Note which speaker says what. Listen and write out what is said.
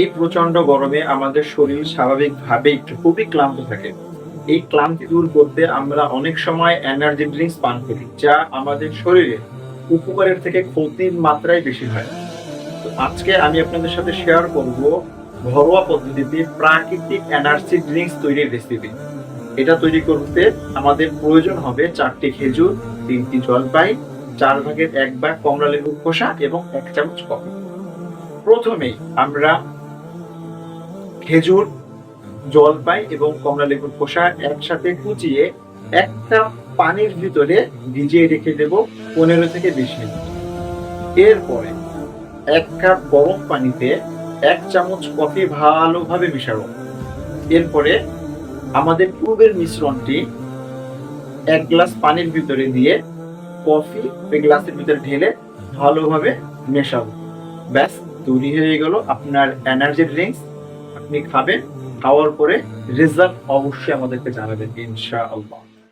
Speaker 1: এই প্রচণ্ড গরমে আমাদের শরীর স্বাভাবিকভাবে একটু খুবই ক্লান্ত থাকে। এই ক্লান্তি দূর করতে আমরা অনেক সময় এনার্জি ড্রিঙ্কস পান করি, যা আমাদের শরীরে উপকারের থেকে ক্ষতির মাত্রায় বেশি হয়। তো আজকে আমি আপনাদের সাথে শেয়ার করব ঘরোয়া পদ্ধতিতে প্রাকৃতিক এনার্জি ড্রিঙ্কস তৈরির রেসিপি এটা তৈরি করতে আমাদের প্রয়োজন হবে চারটি খেজুর, তিনটি জলপাই, চার ভাগের এক ভাগ কমলা লেবুর খোসা এবং এক চামচ কফি। প্রথমেই আমরা খেজুর, জলপাই এবং কমলা লেবুর খোসা একসাথে কুচিয়ে একটা পানির ভিতরে ভিজিয়ে রেখে দেব পনেরো থেকে বিশ মিনিট। এরপরে এক কাপ গরম পানিতে এক চামচ কফি ভালোভাবে মিশাবো। এরপরে আমাদের পূর্বের মিশ্রণটি এক গ্লাস পানির ভিতরে দিয়ে কফি ওই গ্লাসের ভিতরে ঢেলে ভালোভাবে মেশাবো। ব্যাস, তৈরি হয়ে গেল আপনার এনার্জি ড্রিঙ্কস। আপনি খাবেন খাওয়ার পরে রেজাল্ট অবশ্যই আমাদেরকে জানাবেন ইনশাআল্লাহ।